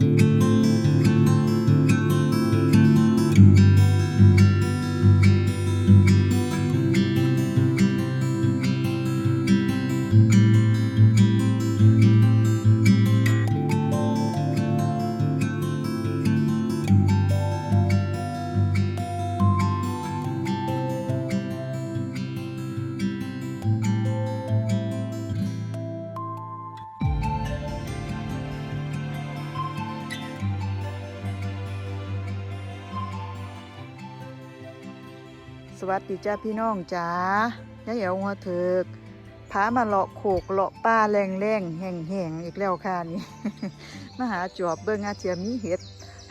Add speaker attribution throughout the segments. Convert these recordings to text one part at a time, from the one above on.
Speaker 1: thank you สวัสดีจ้าพี่น้องจ้าย่าเหี่ยวหัวเถิกพามาเลาะโขกเลาะป้าแรงแรงแห่งแห่งอีกแล้วค่ะนี่มาหาจอบเบิ้งอาเทียมมีเห็ด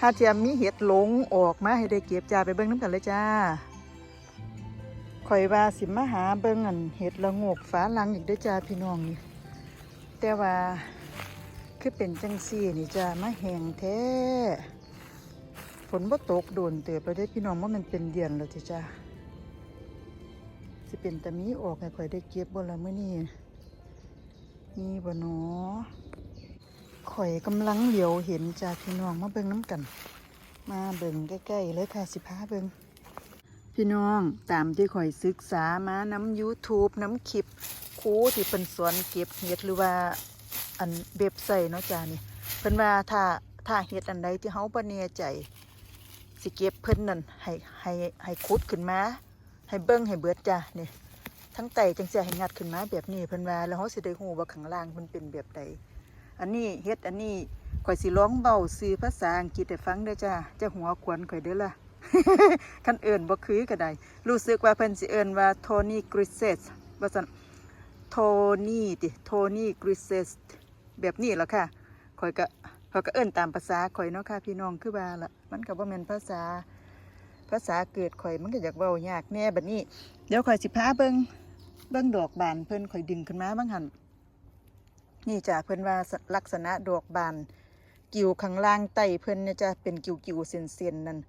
Speaker 1: หาเทียมมีเห็ดหลงออกมาให้ได้เก็บจ้าไปเบิ้งน้ำกันเลยจ้าข่อยว่าสิมาหาเบิ้งอันเห็ดละงกฟ้าลังอีกด้วยจ้าพี่น้องนี่แต่ว่าคือเป็นจังซี่นี่จ้ามาแห้งแท้ฝนบ่ตกโดนเติบไปได้พี่น้องว่ามันเป็นเดือนแล้วจ้า สิเป็นตะมีออกให้ข่อยได้เก็บบ่ละมื้อนี้มีบ่หนอข่อยกำลังเหลียวเห็นจากพี่น้องมาเบิ่งน้ำกัน มาเบิ่งใกล้ๆเลยค่ะสิพาเบิ่งพี่น้องตามที่ข่อยศึกษามาน้ำ YouTube น้ำคลิปครูที่เป็นสอนเก็บเห็ดหรือว่าอันเว็บไซต์เนาะจ้านี่เพิ่นว่าถ้าถ้าเห็ดอันใดที่เฮาบ่แน่ใจ สิเก็บเพิ่นนั่นให้ให้ให้ขุดขึ้นมา ให้เบิ้งให้เบิดจ้ะนี่ทั้งไตจังเสียให้งัดขึ้นมาแบบนี้เพิ่นว่าแล้วเฮาสิได้ฮู้ว่าข้างล่างมันเป็นแบบใดอันนี้เฮ็ดอันนี้ข่อยสิร้องเบาซื้อภาษาอังกฤษให้ฟังเด้จ้าจะหัวขวนข่อยเด้อล่ะคันเอิ้นบ่คือก็ได้รู้สึกว่าเพิ่นสิเอิ้นว่าโทนี่กริเซสว่าซั่นโทนี่ติโทนี่กริเซสแบบนี้ล่ะค่ะข่อยก็ข่อยก็เอิ้นตามภาษาข่อยเนาะค่ะพี่น้องคือว่าล่ะมันก็บ่แม่นภาษา ภาษาเกิดข่อยมันก็อยากเว้ายากแน่บัดนี้ เดี๋ยวข่อยสิพาเบิ่งเบิ่งดอกบานเพิ่นข่อยดึงขึ้นมาบ้างหันนี่จ้ะเพิ่นว่าลักษณะดอกบาน กิ่วข้างล่างไตเพิ่นเนี่ยจะเป็นกิ่วกิ่วเส้นๆนั่น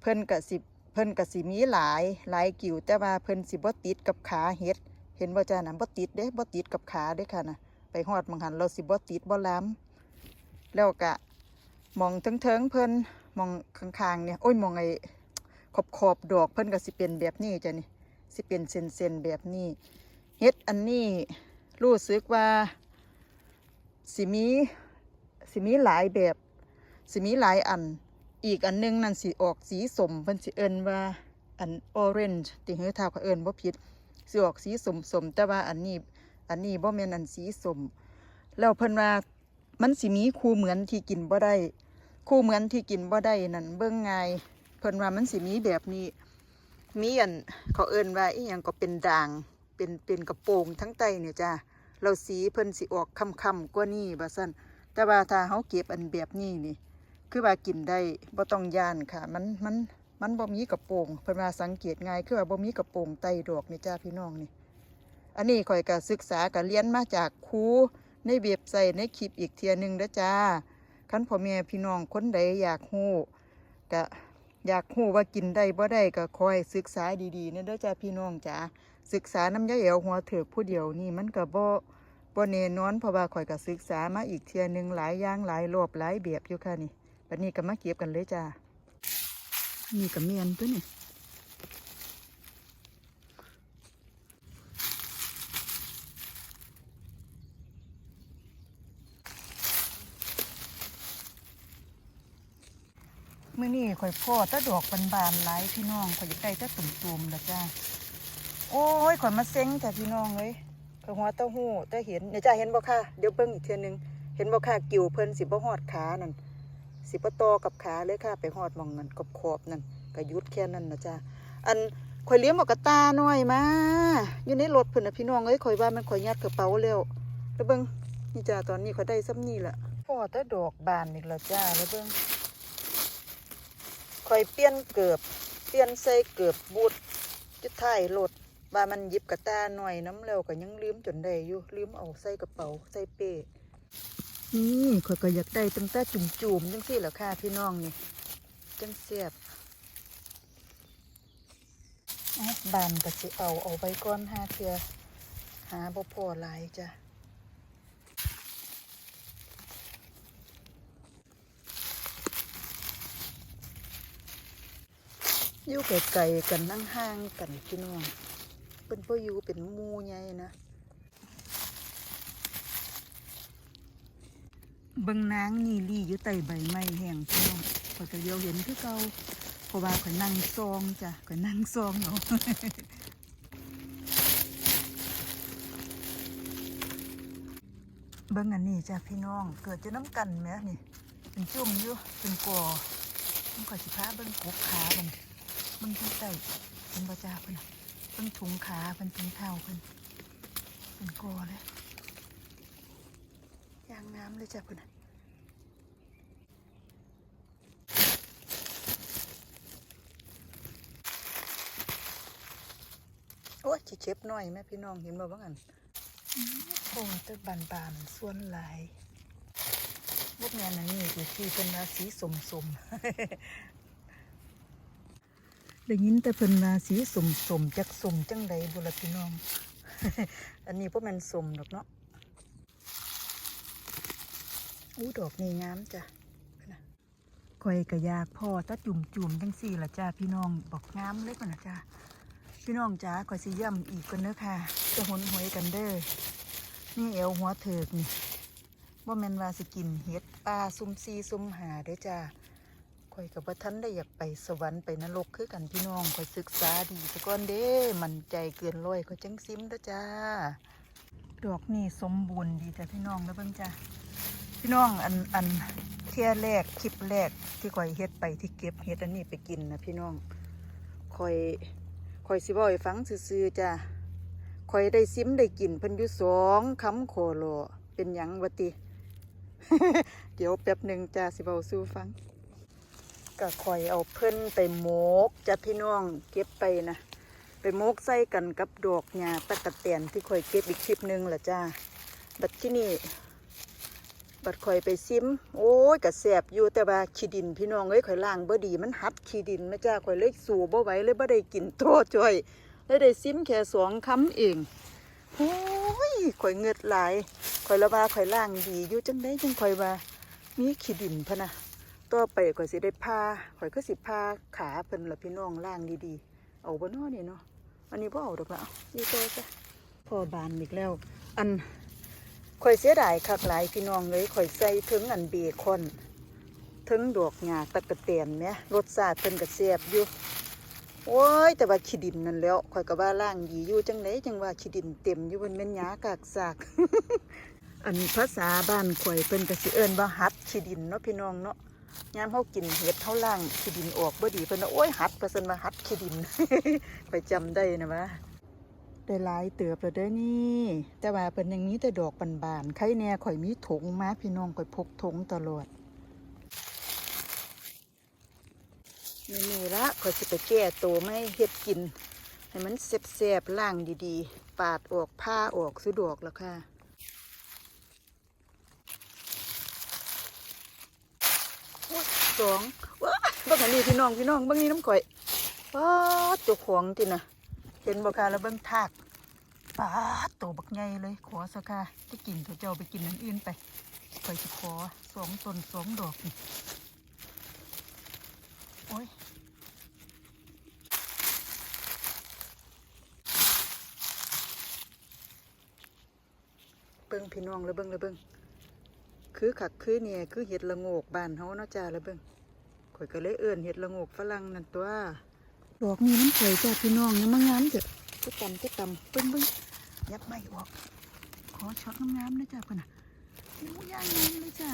Speaker 1: เพิ่นก็สิเพิ่นก็สิมีหลายหลายกิ่วแต่ว่าเพิ่นสิบ่ติดกับขาเฮ็ด เห็นบ่าจ้าน่ะบ่ติดเด้บ่ติดกับขาเด้ค่ะนะไปฮอดบางหันเราสิบ่ติดบ่ล้ำแล้วก็มองเทิงๆเพิ่นมองข้างๆเนี่ยโอ้ยมองไอ้ ขอบขอบดอกเพิ่นก็สิเป็นแบบนี้จ้ะนี่สิเป็นเส้นแบบนี้เฮ็ดอันนี้รู้สึกว่าสิมีสิมีหลายแบบสิมีหลายอัน อีกอันหนึงนั่นสิออกสีสมเพิ่นสิเอิ้นว่าอันออเรนจ์ติเฮือถ้าเขาเอิ้นบ่ผิดสิออกสีสมสมแต่ว่าอันนี้อันนี้บ่แม่นอันสีสมแล้วเพิ่นว่ามันสิมีคู่เหมือนที่กินบ่ได้คู่เหมือนที่กินบ่ได้นั่นเบิ่งง่าย เพิ่นว่ามันสิมีแบบนี้ มีอันเขาเอิ้นว่าอีหยังก็เป็นด่าง เป็นเป็นกระโปรงทั้งไตเนี่ยจ้าเราสีเพิ่นสิออกค่ำๆกว่านี้ว่าซั่นแต่ว่าถ้าเฮาเก็บอันแบบนี้นี่ คือว่ากินได้บ่ต้องย่านค่ะ มันมันมันบ่มีกระโปรงเพิ่นว่าสังเกตง่ายคือว่าบ่มีกระโปรงไตดอกนี่จ้าพี่น้องนี่ อันนี้ข่อยก็ศึกษาก็เรียนมาจากครูในเว็บไซต์ในคลิปอีกเทียหนึงเด้อจ้าคันพ่อแม่พี่น้องคนใดอยากฮู้ก็ อยากหู้ว่ากินได้บ่ได้ก็คอยศึกษาดีๆเนี่ยเด้อจ้าพี่น้องจ้าศึกษาน้ำยาเอวหัวเถือกผู้เดียวนี่มันก็บ่บ่แน่นอนเพราะว่าข่อยก็ศึกษามาอีกเทียนึงหลายอย่างหลายรอบหลายแบบอยู่ค่ะนี่บันนี้ก็มาเก็บกันเลยจ้านี่ก็เมียนตัวนี่ ข่อยพ่อตะดอกบานๆหลายพี่น้องข่อยอยากได้ตะตุ่มๆละจ้าโอ้ยข่อยมาเซ็งจ้ะพี่น้องเอ้ยข่อยหัวเต้าหู้ต่เห็นเนี่ยจ้าเห็นบ่ค่ะเดี๋ยวเบิ่งอีกเทื่อนึงเห็นบ่ค่ะกิ่วเพิ่นสิบ่ฮอดขานั่นสิบ่ตอกับขาเลยค่ะ ไปฮอดมองนั่นขอบๆนั่นก็ยุดแค่นั้นนะจ้าอันข่อยเลี้ยงหมอกกระตาหน้อยมาอยู่ในรถเพิ่นนะพี่น้องเอ้ยข่อยว่ามันข่อยยัดกระเป๋าแล้วแล้วเบิ่งนี่จ้าตอนนี้ข่อยได้ซ้ำนี่ล่ะพ่อต่ดอกบานอีกแล้วจ้าแล้วเบิ่ง คอยเปลี่ยนเกือบเปลี่ยนใส่เกือบบูดจุดท้ายรถว่ามันหยิบกระตาหน่อยน้ำแล้วก็ยังลืมจนได้อยู่ลืมเอาใส่กระเป๋าใส่เป้นี่ข่อยก็อยากได้ตั้งแต่จุ่มๆจังสี่แหละค่ะพี่น้องนี่จังเสียบเอาบานก็สิเอาเอาไว้ก่อนหาเทือหาบ่พอหลายจ้ะ อยู่ไกลๆกันนั่งห่างกันพี่น้องเป็นพ่ออยู่เป็นมูใหญ่นะเบิ่งนางนี่ลี่อยู่ใต้ใบไม้แห้งพี่น้องข่อยก็เดียวเห็นคือเก่าเพราะว่าข่อยนั่งซองจ้ะข่อยนั่งซองเอาเบิ่งอันนี้จ้ะพี่น้องเกิดจะน้ำกันไหมนี่เป็นจุ่มอยู่เป็นกอมันก็สิพาเบิ่งกบขาเพิ่น เบิ่งที่ใต้เป็นบ่จ้าเพิ่นเบิ่งถุงขาเพิ่นถุงเท้าเพิ่นเป็นกอเลยยางน้ำเลยจ้ะเพิ่นน่ะโอ้ยสิเจ็บหน่อยแม่พี่น้องเห็นบ่ว่างั้นโอ้ตบานบานส่วนหลายพวกแม่นั่นนี่คือที่เป็นราสีสมสม ได้ยินแต่เพิ่นราสีสมสมๆจักสมจังใดบุรพี่น้อง อันนี้พวกมันสมดอกเนาะอู้ดอกนี่งามจ้ะน่ะข่อยกะยากพ่อตาจุ่มจุ่มจังสี่ละจ้าพี่น้องบอกงามเลยก่อนนะจ้าพี่น้องจ้าข่อยสิย่ำอีกกันเด้อค่ะ จะหนหวยกันเด้อนี่เอวหัวเถิกนี่ว่าแม่นว่าสิกินเห็ดปลาซุ่มซีซุ่มหาเด้อจ้า ข่อยกับว่าท่านได้อยากไปสวรรค์ไปนรกคือกันพี่น้องข่อยศึกษาดีสะก่อนเด้มันใจเกินร้อยข่อยจังซิมเด้จ้า ดอกนี่สมบูรณ์ดีจ้ะพี่น้องแล้วเบิ่งจ้าพี่น้องอันอันเที่ยแรกคลิปแรกที่ข่อยเฮ็ดไปที่เก็บเฮ็ดอันนี้ไปกินนะพี่น้องข่อยข่อยสิบ่ให้ฟังซื่อๆจ้าข่อยได้ซิมได้กินเพิ่นอยู่สองคำโคโลเป็นหยังวะติ เดี๋ยวแป๊บหนึ่งจ้าสิเบาสู้ฟัง ก็ข่อยเอาเพิ่นไปโมกจะพี่น้องเก็บไปนะ ไปโมกใส่กันกับดอกหญ้าตะกะแตนที่ข่อยเก็บอีกคลิปหนึ่งละจ้า บัดที่นี่บัดข่อยไปซิม โอ้ยกะแสบอยู่แต่ว่าขี้ดินพี่น้องเอ้ยข่อยล้างบ่ดีมันหัดขี้ดินแม่จ้าข่อยเลยสู่บ่ไหวเลยบ่ได้กินโตจ้อยแล้วได้ซิมแค่สองคำเองโอ้ยข่อยเงือดหลายข่อยละว่าข่อยล่างดีอยู่จังได้จังข่อยว่ามีขี้ดินพะนะ ต่อไปข่อยสิได้พาข่อยก็สิพาขาเพิ่นละพี่น้องล่างดีๆ เอาบ่เนอนี่เนาะอันนี้บ่เอาดอกละเอานี่ตัวจ้ะพอบานอีกแล้ว อันข่อยเสียดายคักหลายพี่น้องเลยข่อยใส่ถึงอันเบคอนถึงดอกหญ้าตะกะแตนเนี่ยรสชาติเพิ่นก็แซ่บอยู่โอ้ยแต่ว่าขี้ดินนั่นแล้วข่อยก็ว่าล่างดีอยู่จังไหนจังว่าขี้ดินเต็มอยู่บนแม่นหยากากซากอันภาษาบ้านข่อยเพิ่นก็สิเอิ้นว่าหัดขี้ดินเนาะพี่น้องเนาะ ยามเฮากินเห็ดเฮาล่างขี้ดินออกบ่ดีเพิ่นว่าโอ้ยหัดเพิ่นว่าหัดขี้ดินข่อยจำได้นะว่าได้หลายเติบแล้วเด้อนี่ แต่ว่าเพิ่นยังมีแต่ดอกบานๆใครแน่ข่อยมีถุงมาพี่น้องข่อยพกถุงตลอดเมนูละข่อยสิไปแก้ตัวไม่ให้เฮ็ดกิน ให้มันเสียบๆล่างดีๆ ปาดออกผ้าออกสุดอกแล้วค่ะโอ้ย สองว้าบิ่งอันนี้พี่น้องพี่น้องบิ่งนี่น้ำข่อยป้าตัวของตินะเห็นบ่ค่ะแล้วเบิ่งทากป้าตัวบักใหญ่เลย ขอสักค่ะจะกินตัวเจ้าไปกินอันอื่นไปข่อยจะขอสองต้นสองดอกนี่โอ้ยเบิ่งพี่น้องแล้วเบิ่งแล้วเบิ่ง คือขักคือเนี่ยคือเห็ดละโงกบานเฮาเนาะจ้าแล้วเบิ่งข่อยก็เลยเอื้อนเห็ดละโงกฝรั่งนั่นตัวดอกนี้มันสวยจ้าพี่น้องยังมางามเถอะจะตำจะตำเบิ่งเบิ่งยับไม่ออก ขอช็อตงามๆนะจ้าเพิ่นน่ะโอ้ย่างงามเลยจ้า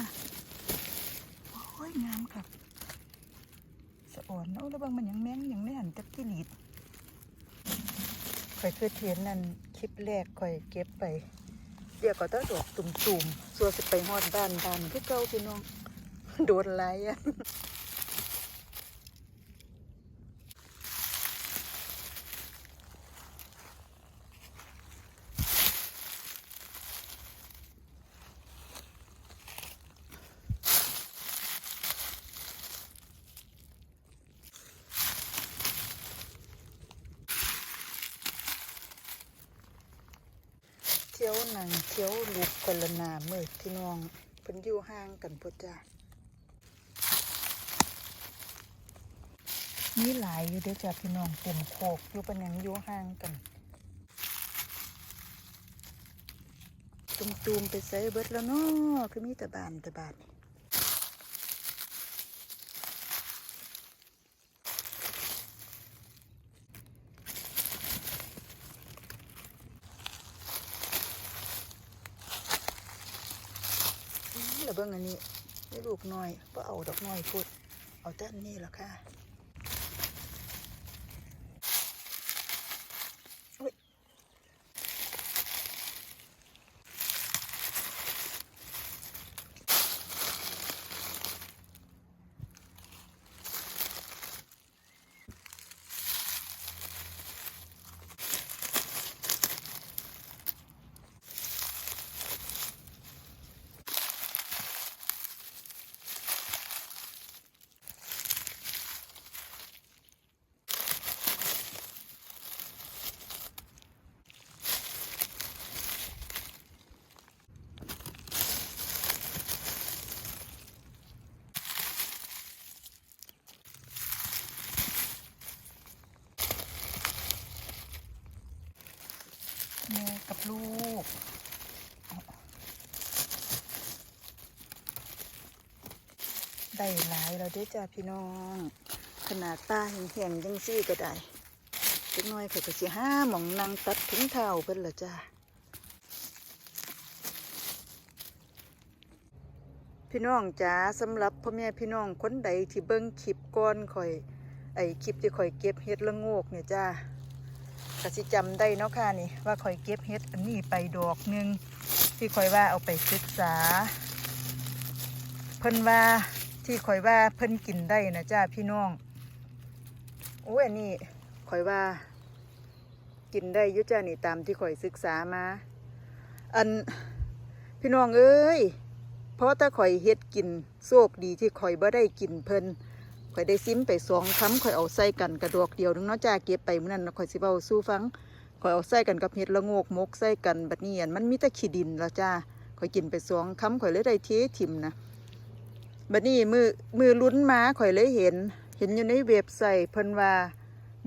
Speaker 1: โอ้ยงามครับสะอ่อนเนาะแล้วบางมันยังแม่งยังไม่หันกับที่หลีดข่อยเคือเทียนนั่นคลิปแรกข่อยเก็บไป เดี๋ยวก็ต้องดอกตุ่มๆส่วนสิไปฮอดบ้านบ้านคือเก่าพี่น้อง โดนไล่อะ ยวหนังเคี้ยวลูกคนละนามือพี่น้องเพิ่นอยู่ห่างกันพุจ้ามีหลายอยู่เด้อจ้ะพี่น้องเต็มโคกอยู่เป็นยังอยู่ห่างกันตุมๆไปใส่เบิดแล้วเนาะคือมีแต่บานแต่บานนี่อื้อแล้วเบิ่งอันนี้ได้ลูก น้อยก็เอาดอกน้อยพูดเอาแต่อันนี้ละค่ะอุ๊ยแม่กับลูก ได้หลายแล้วเด้จ้าพี่น้อง ขนาดป้าแห้งๆจังซี่ก็ได้เล็กน้อยเขาก็สิห้าหมองนางตัดถุงเท้าเพิ่นละจ้าพี่น้องจ๋าสำหรับพ่อแม่พี่น้องคนใดที่เบิ่งคลิปก่อนข่อยไอคลิปที่ข่อยเก็บเห็ดละโงกเนี่ยจ้าก็สิจำได้เนาะค่ะนี่ว่าข่อยเก็บเห็ดอันนี้ไปดอกหนึงที่ข่อยว่าเอาไปศึกษา เพิ่นว่า ที่ข่อยว่าเพิ่นกินได้นะจ้าพี่น้องโอ้ยอันนี้ข่อยว่า กินได้ยุจ้านี่ตามที่ข่อยศึกษามา อันพี่น้องเอ้ยเพราะถ้าข่อยเฮ็ดกินโชคดีที่ข่อยบ่ได้กินเพิ่นข่อยได้ซิมไปสองคำข่อยเอาใส่กันกระดอกเดียวนึงเนาะจ้าเก็บไปมื้อนั้นข่อยสิเว้าสู้ฟังข่อยเอาใส่กันกับเห็ดละโงกมกใส่กันบัดนี้อันมันมีแต่ขี้ดินแล้วจ้าข่อยกินไปสองคำข่อยเลยได้เทถิ่มนะ บัดนี้มือมือลุ้นมาข่อยเลยเห็น เห็นอยู่ในเว็บไซต์เพิ่นว่า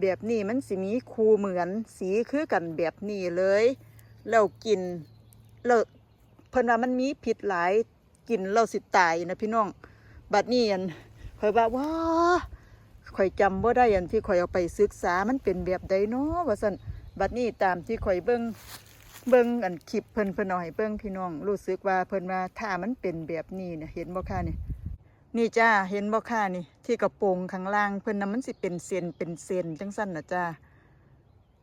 Speaker 1: แบบนี้มันสิมีคูเหมือนสีคือกันแบบนี้เลยแล้วกินแล้วเพิ่นว่ามันมีผิดหลายกินเราสิตายนะพี่น้อง บัดนี้อันข่อยว่าว้าข่อยจำบ่าได้อันที่ข่อยเอาไปศึกษามันเป็นแบบใดเนาะว่าซั่นบัดนี้ตามที่ข่อยเบิ่งเบิ่งอันคลิปเพิ่นเพิ่นเอาให้เบิ่งพี่น้อง รู้สึกว่าเพิ่นว่าถ้ามันเป็นแบบนี้เนี่ยเห็นบ่ค่ะเนี่ย นี่จ้าเห็นบ่ค่านี่ ที่กระโปรงข้างล่างเพิ่นน่ะมันสิเป็นเส้นเป็นเส้นจังสั้นนะจ้า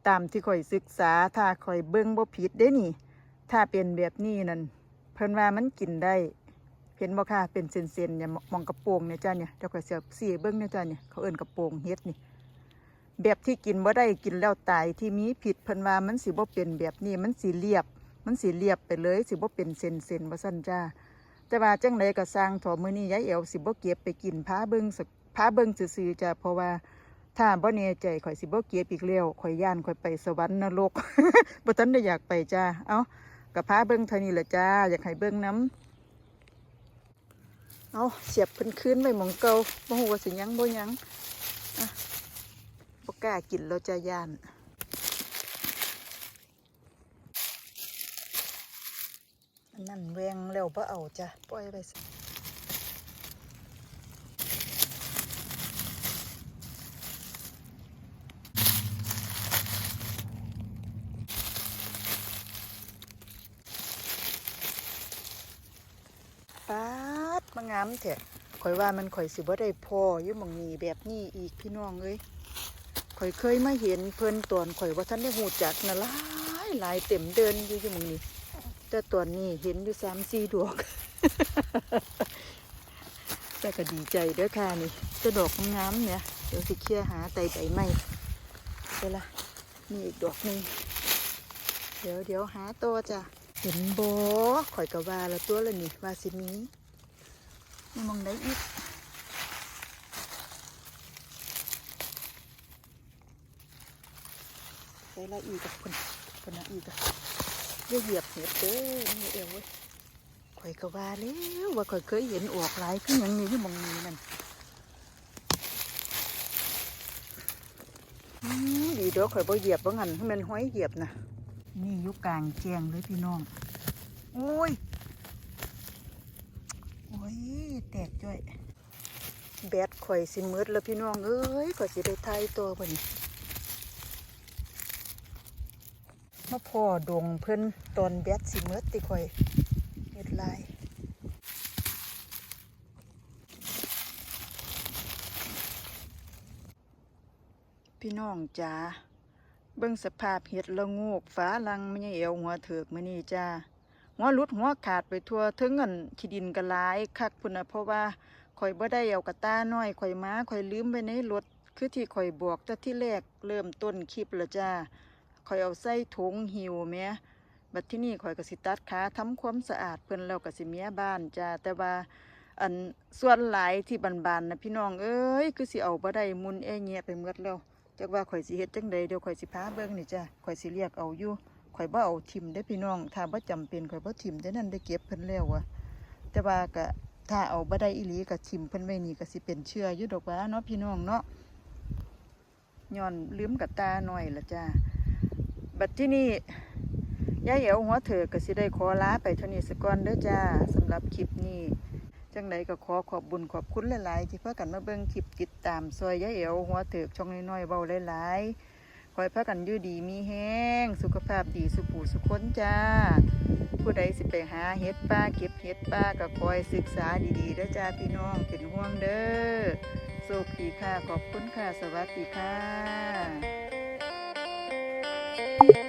Speaker 1: ตามที่ข่อยศึกษาถ้าข่อยเบิ่งบ่ผิดเด้นี่ ถ้าเป็นแบบนี้นั่นเพิ่นว่ามันกินได้ เห็นบ่ค่ะเป็นเส้นเนี่ยมองกระโปรงเนี่ยจ้าเนี่ยเดี๋ยวข่อยสิเสีเบิ่งเนี่ยจ้าเนี่ยเขาเอิ้นกระโปรงเฮ็ดนี่ แบบที่กินบ่ได้กินแล้วตายที่มีผิดเพิ่นว่ามันสิบ่เป็นแบบนี้มันสิเรียบ มันสิเรียบไปเลยสิบ่เป็นเส้นว่าซั่นจ้า แต่ว่าจังไดก็สร้างถอมือนี้ยายแอวสิบ่เก็บไปกินพาเบิงสักพาเบิ่งซื่อๆจ้ะเพราะว่าถ้าบ่แน่ใจข่อยสิบ่เก็บอีกแล้วข่อยย่านข่อยไปสวรรค์นรกบ่ทันได้อยากไปจ้าเอ้าก็พาเบิ่งเท่านี้แหละจ้า อยากให้เบิ่งน้ำเอาเสียบพิ่นคืนไว้หม่องเกาบ่ฮู้ว่าสิยังบ่ยังอะบ่กล้ากินแล้วจ้าย่าน นั่นแวงแล้วบ่เอาจ้ะปล่อยไปซะปาดมางามแท้ข่อยว่ามันข่อยสิบ่ได้พออยู่มองนี้แบบนี้อีกพี่น้องเอ้ยข่อยเคยมาเห็นเพิ่นตอนข่อยว่าท่านได้หูจักนะหลายหลายเต็มเดินอยู่อยู่มองนี้ แต่ตอนนี้เห็นอยู่สามสี่ดอกแต่ก็ดีใจเด้อค่ะนี่จะดอกงามเนี่ยเดี๋ยวสิเคลียหาไต่ใบไม้เดี๋ยวละมีอีกดอกนึ่งเดี๋ยวเดี๋ยวหาตัวจ้ะเห็นโบข่อยกะว่าละตัวละนี่ว่าสิมีมีมองได้อีกใส่ละอีกกับคนคนละอีกอะ อย่าเหยียบเห็ดเด้อนี่เอวเว้ยข่อยก็ว่าแล้วว่าข่อยเคยเห็นออกหลายขึ้นอย่างนี้ที่มองนี้นั่นเด้อข่อยบ่เหยียบบ่งั้นให้มันห้อยเหยียบนะนี่อยู่กลางแจงเลยพี่น้องโอ้ยโอ้ยแตกจ้อยแบตข่อยสิมืดแล้วพี่น้องเอ้ยข่อยสิได้ทายตัวบ่นี่ มาพ่อดงเพิ่นตอนแบตสิมืดติข่อยเฮ็ดลายพี่น้องจ๋าเบิ่งสภาพเห็ดละโงกฟ้าลังไม่ใช่เอวหัวเถิกมื้อนี้จ้าหัวหลุดหัวขาดไปทั่วถึงเงินขี้ดินกระลายคักพุ่นน่ะเพราะว่าข่อยบ่ได้เอากระต้าน้อยข่อยมาข่อยลืมไว้ในรถคือที่ข่อยบอกแต่ที่แรกเริ่มต้นคลิปล้วจ้า ข่อยเอาใส่ถุงหิวแหม่บัดที่นี่ข่อยก็สิตัดขาทำความสะอาดเพิ่นแล้วก็สิเมียบ้านจ้าแต่ว่าอันส่วนหลายที่บานๆนะพี่น้องเอ้ยคือสิเอาบ่ได้มุนแอเงียไปหมดแล้วจักว่าข่อยสิเฮ็ดจังใดเดี๋ยวข่อยสิพาเบิ่งนี่จ้ะข่อยสิเรียกเอาอยู่ข่อยบ่เอาทิมเด้พี่น้อง ถ้าบ่จำเป็นข่อยบ่ทิมแต่นั้นได้เก็บเพิ่นแล้วอะแต่ว่าก็ถ้าเอาบ่ได้อีหลีก็ทิมเพิ่นไว้นี่ก็สิเป็นเชื้ออยู่ดอกว่าเนาะพี่น้องเนาะย้อนลืมกับตาหน่อยละจ้า บัดที่นี่ยายเอ๋วหัวเถอก็สิได้ขอลาไปเท่านี้ซะก่อนเด้อจ้าสำหรับคลิปนี้จังใดก็ขอขอบบุญขอบคุณหลายๆ ที่พากันมาเบิ่งคลิปติดตามซอยยายเอ๋วหัวเถิกช่องน้อยๆเบาหลายๆคอยพากันยู่ดีมีแห้ง สุขภาพดีสุขูสุขคนจ้า ผู้ใดสิไปหาเห็ดป้าเก็บเห็ดป้าก็คอยศึกษาดีๆเด้อจ้าพี่น้องเป็นห่วงเด้อโชคดีค่ะขอบคุณค่ะสวัสดีค่ะ Bye.